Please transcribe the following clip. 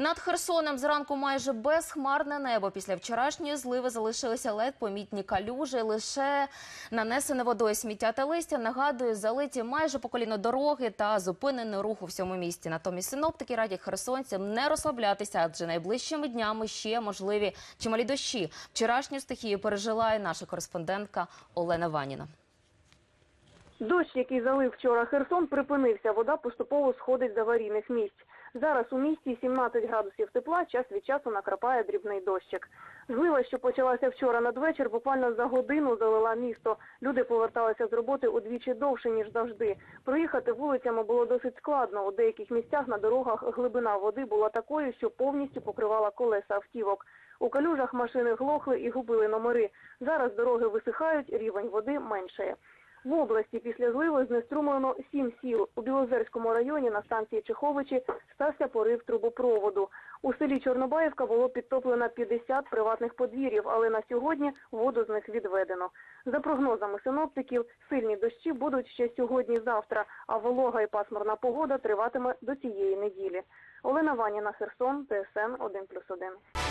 Над Херсоном зранку майже безхмарне небо. Після вчорашньої зливи залишилися ледь помітні калюжі. Лише нанесене водою сміття та листя нагадує залиті майже по коліно дороги та зупинений рух у всьому місті. Натомість синоптики радять херсонцям не розслаблятися, адже найближчими днями ще можливі чималі дощі. Вчорашню стихію пережила і наша кореспондентка Олена Ваніна. Дощ, який залив вчора Херсон, припинився. Вода поступово сходить з аварійних місць. Зараз у місті 17 градусів тепла, час від часу накрапає дрібний дощик. Злива, що почалася вчора надвечір, буквально за годину залила місто. Люди поверталися з роботи удвічі довше, ніж завжди. Проїхати вулицями було досить складно. У деяких місцях на дорогах глибина води була такою, що повністю покривала колеса автівок. У калюжах машини глохли і губили номери. Зараз дороги висихають, рівень води меншає. В області після зливи знеструмлено сім сіл. У Білозерському районі на станції Чеховичі стався порив трубопроводу. У селі Чорнобаївка було підтоплено 50 приватних подвір'їв, але на сьогодні воду з них відведено. За прогнозами синоптиків, сильні дощі будуть ще сьогодні-завтра, а волога і пасмурна погода триватиме до цієї неділі. Олена Ваніна, Херсон, ТСН 1+,1.